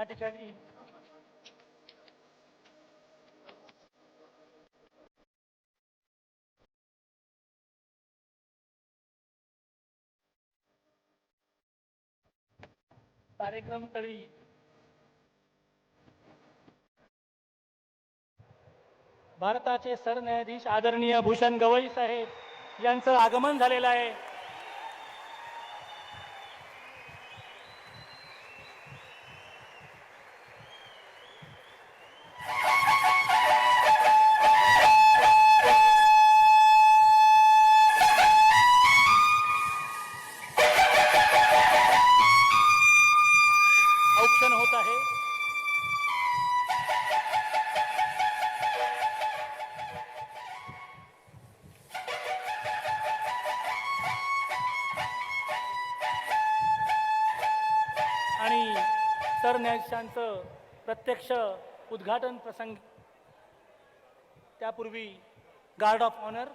त्या ठिकाणी. कार्यक्रम स्थळी भारताचे सरन्यायाधीश आदरणीय भूषण गवई साहेब यांचं आगमन झालेलं आहे. आहे. आणि सरन्यायाधीशांचं प्रत्यक्ष उद्घाटन प्रसंग त्यापूर्वी गार्ड ऑफ ऑनर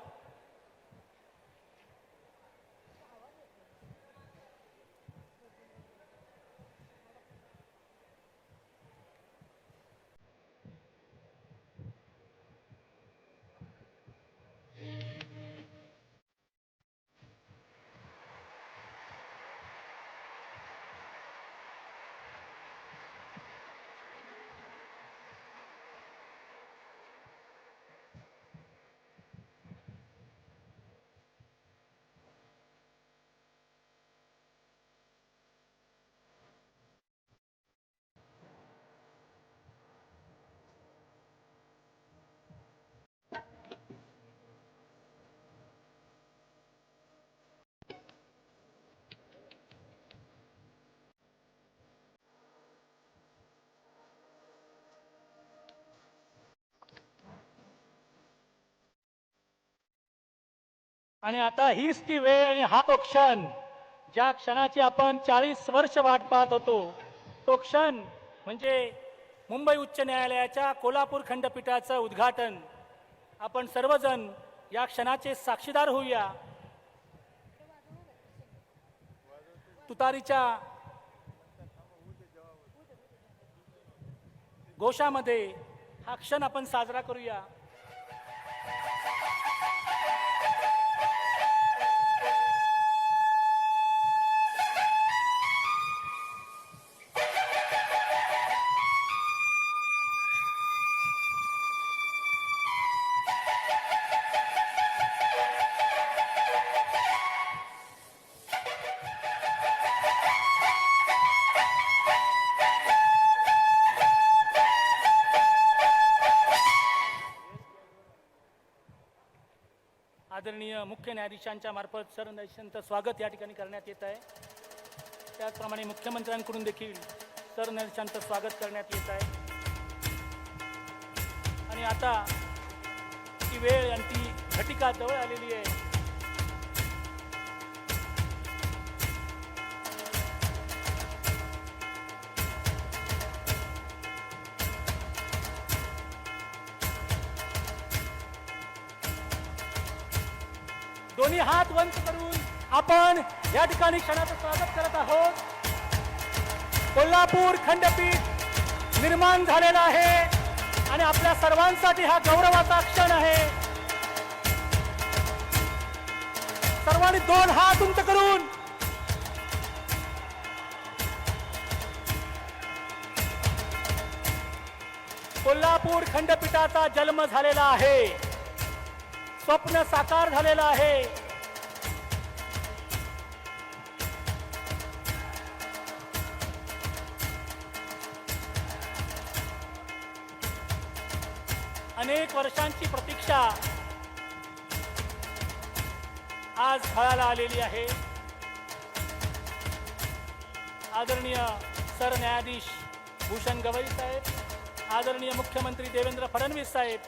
आणि आता हीच ती वेळ आणि हा तो क्षण ज्या क्षणाची आपण चाळीस वर्ष वाट पाहत होतो. तो क्षण म्हणजे मुंबई उच्च न्यायालयाच्या कोल्हापूर खंडपीठाचं उद्घाटन. आपण सर्वजण या क्षणाचे साक्षीदार होऊया. तुतारीच्या घोषामध्ये हा क्षण आपण साजरा करूया. आदरणीय मुख्य न्यायाधीशांच्या मार्फत सरन्यायाधीशांचं स्वागत या ठिकाणी करण्यात येत आहे. त्याचप्रमाणे मुख्यमंत्र्यांकडून देखील सरन्यायाधीशांचं स्वागत करण्यात येत आहे. आणि आता ती वेळ आणि ती घटिका जवळ आलेली आहे. दोन्ही हात वंच करून आपण या ठिकाणी क्षणाचं स्वागत करत आहोत. कोल्हापूर खंडपीठ निर्माण झालेला आहे आणि आपल्या सर्वांसाठी हा गौरवाचा क्षण आहे. सर्वांनी दोन हात उंच करून. कोल्हापूर खंडपीठाचा जन्म झालेला आहे. स्वप्न साकार झालेलं आहे. अनेक वर्षांची प्रतीक्षा आज फळाला आलेली आहे. आदरणीय सरन्यायाधीश भूषण गवई साहेब आदरणीय मुख्यमंत्री देवेंद्र फडणवीस साहेब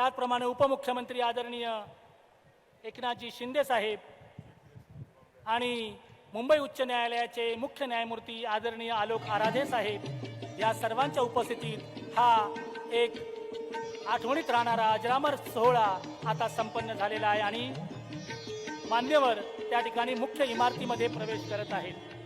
त्याचप्रमाणे उपमुख्यमंत्री आदरणीय एकनाथजी शिंदे साहेब आणि मुंबई उच्च न्यायालयाचे मुख्य न्यायमूर्ती आदरणीय आलोक आराधे साहेब या सर्वांच्या उपस्थितीत हा एक आठवणीत राहणारा अजरामर सोहळा आता संपन्न झालेला आहे आणि मान्यवर त्या ठिकाणी मुख्य इमारतीमध्ये प्रवेश करत आहेत.